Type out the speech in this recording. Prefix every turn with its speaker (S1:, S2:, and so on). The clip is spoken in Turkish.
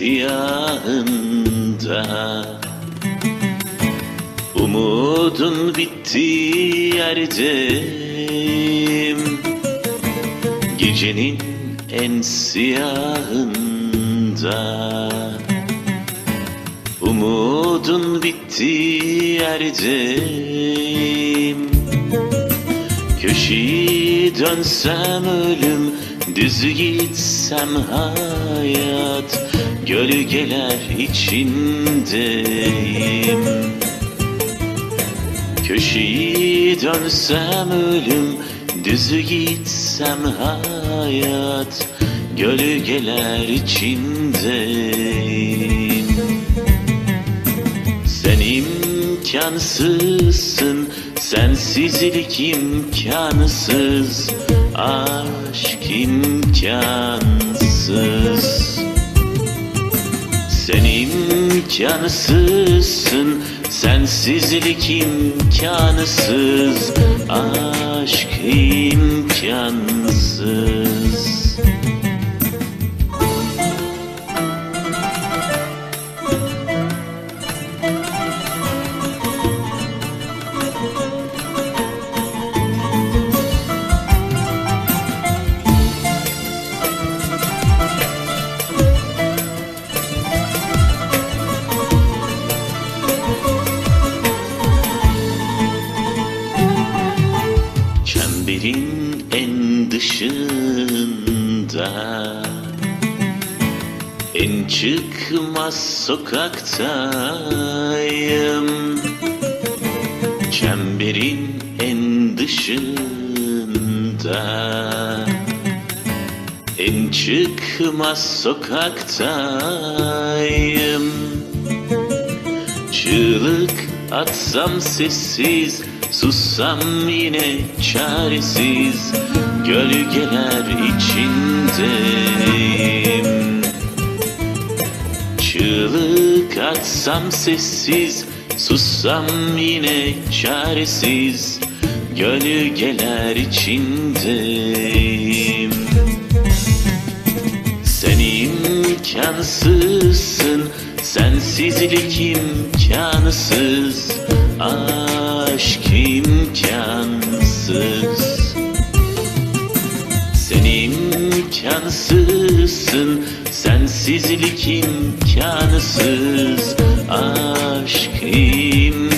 S1: siyahında. Umudun bittiği yerdeyim. Gecenin en siyahında. Umudun bittiği yerdeyim. Köşeyi dönsem ölüm Düz gitsem hayat Gölgeler içindeyim. Köşeyi dönsem ölüm Düz gitsem hayat. Gölgeler içindeyim. Sen imkansızsın Sensizlik imkansız. Aşk imkansız Sen imkansızsın Sensizlik imkansız Aşk imkansız dışında. En çıkmaz sokaktayım. Çemberin en dışında. En çıkmaz sokaktayım. Çığlık atsam sessiz Sussam yine çaresiz Gölgeler içindeyim. Çığlık atsam sessiz Sussam yine çaresiz. Gölgeler içindeyim. Sen imkansızsın Sensizlik imkansız. Aşk imkansız imkansızsın. Sensizlik imkansız Aşk imkansız